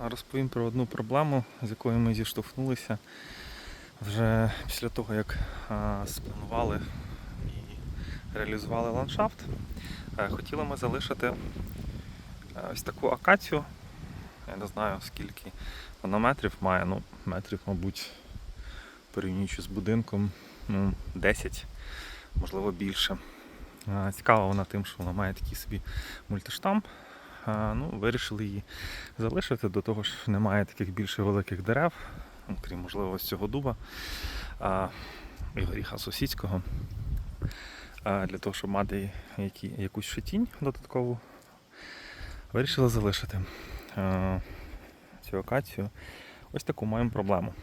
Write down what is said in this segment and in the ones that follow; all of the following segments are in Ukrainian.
розповім про одну проблему, з якою ми зіштовхнулися вже після того, як спланували і реалізували ландшафт. Е, Хотіли ми залишити е, ось таку акацію. Я не знаю скільки вона метрів має, ну метрів, мабуть, порівнюючи з будинком, ну, 10, можливо більше. Е, Цікава вона тим, що вона має такий собі мультиштамп. Ну, вирішили її залишити, до того ж немає таких більше великих дерев, ну, крім можливо ось цього дуба а, і горіха сусідського. А, для того, щоб мати які, якусь ще тінь додаткову, вирішили залишити а, цю акацію. Ось таку маємо проблему.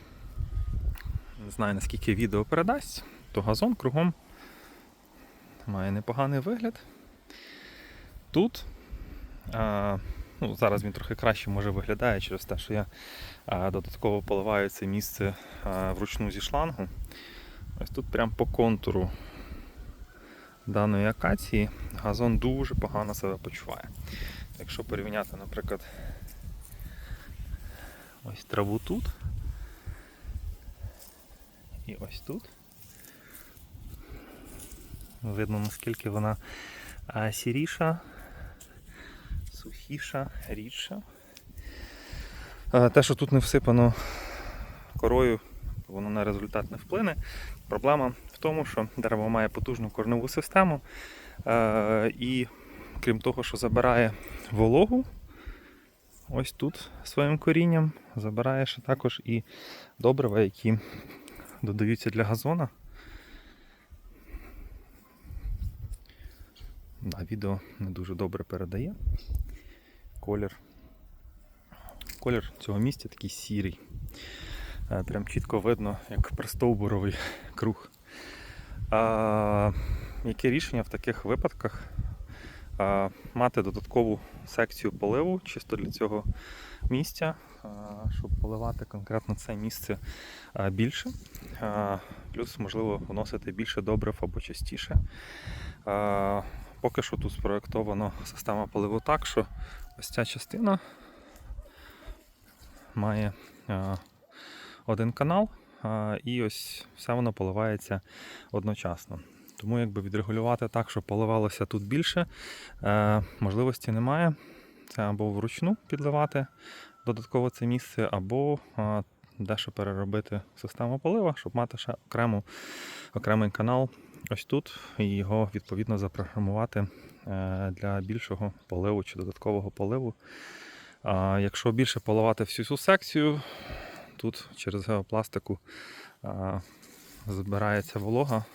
Не знаю наскільки відео передасть, то газон кругом має непоганий вигляд. Тут ну, зараз він трохи краще може виглядає через те, що я додатково поливаю це місце вручну зі шлангу. Ось тут прямо по контуру даної акації газон дуже погано себе почуває. Якщо порівняти, наприклад, ось траву тут і ось тут. Видно наскільки вона сіріша, сухіша, рідша. Те, що тут не всипано корою, воно на результат не вплине. Проблема в тому, що дерево має потужну корневу систему е, і крім того, що забирає вологу, ось тут своїм корінням забирає ще також і добрива, які додаються для газона. Да, відео не дуже добре передає. Колір. Колір цього місця такий сірий. Е, Прям чітко видно, як пристовбуровий круг. А, яке рішення в таких випадках? А, мати додаткову секцію поливу чисто для цього місця, а, щоб поливати конкретно це місце а, більше. А, плюс, можливо, вносити більше добрив або частіше. А, поки що тут спроєктовано система поливу так, що ось ця частина має а, один канал, а, і ось все воно поливається одночасно. Тому якби відрегулювати так, щоб поливалося тут більше, е, можливості немає. Це або вручну підливати додатково це місце, або а, дещо переробити систему полива, щоб мати ще окрему, окремий канал ось тут і його відповідно запрограмувати е, для більшого поливу чи додаткового поливу. А, якщо більше поливати всю цю секцію, тут через геопластику збирається волога.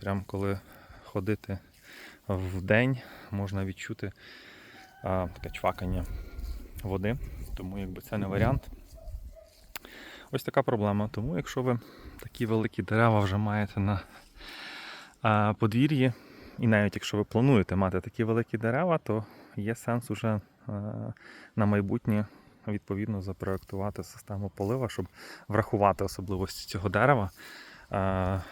Прямо коли ходити в день, можна відчути таке чвакання води, тому якби це не варіант. Ось така проблема. Тому якщо ви такі великі дерева вже маєте на подвір'ї, і навіть якщо ви плануєте мати такі великі дерева, то є сенс уже е, на майбутнє відповідно запроектувати систему полива, щоб врахувати особливості цього дерева, е,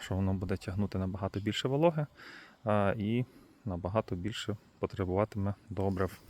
що воно буде тягнути набагато більше вологи е, і набагато більше потребуватиме добрив.